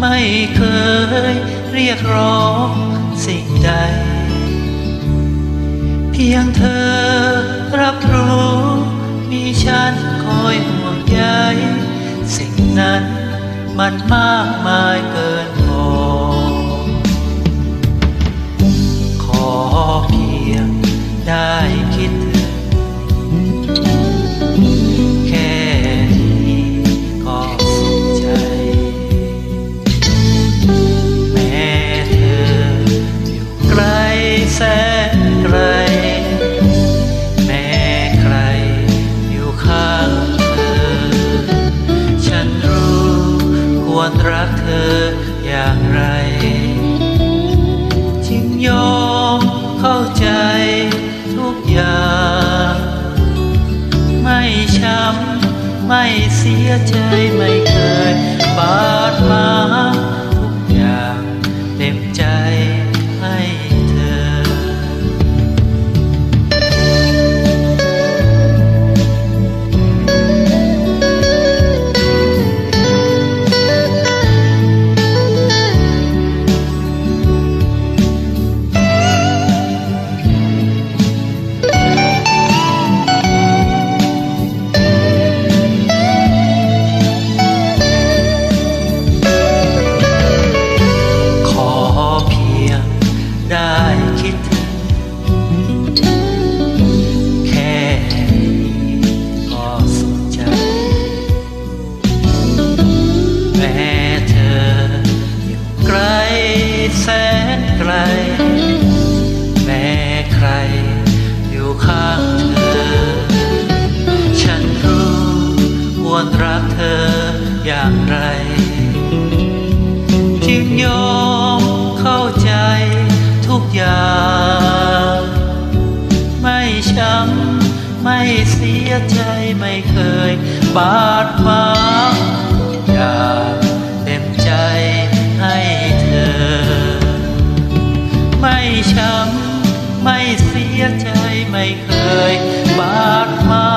ไม่เคยเรียกร้องสิ่งใด เพียงเธอรับรู้มีฉันคอยห่วงใยสิ่งนั้นมันมากมายเกิน อนรักเธออย่างไร จึงยอมเข้าใจทุกอย่าง ไม่ช้ำไม่เสียใจไม่เคยบาดหมางทุกอย่างเต็ม อย่างไร จึงยอมเข้าใจทุกอย่าง ไม่ช้ำไม่เสียใจไม่เคยบาดหมางอยางเต็มใจให้เธอ ไม่ช้ำไม่เสียใจไม่เคยบาดหมา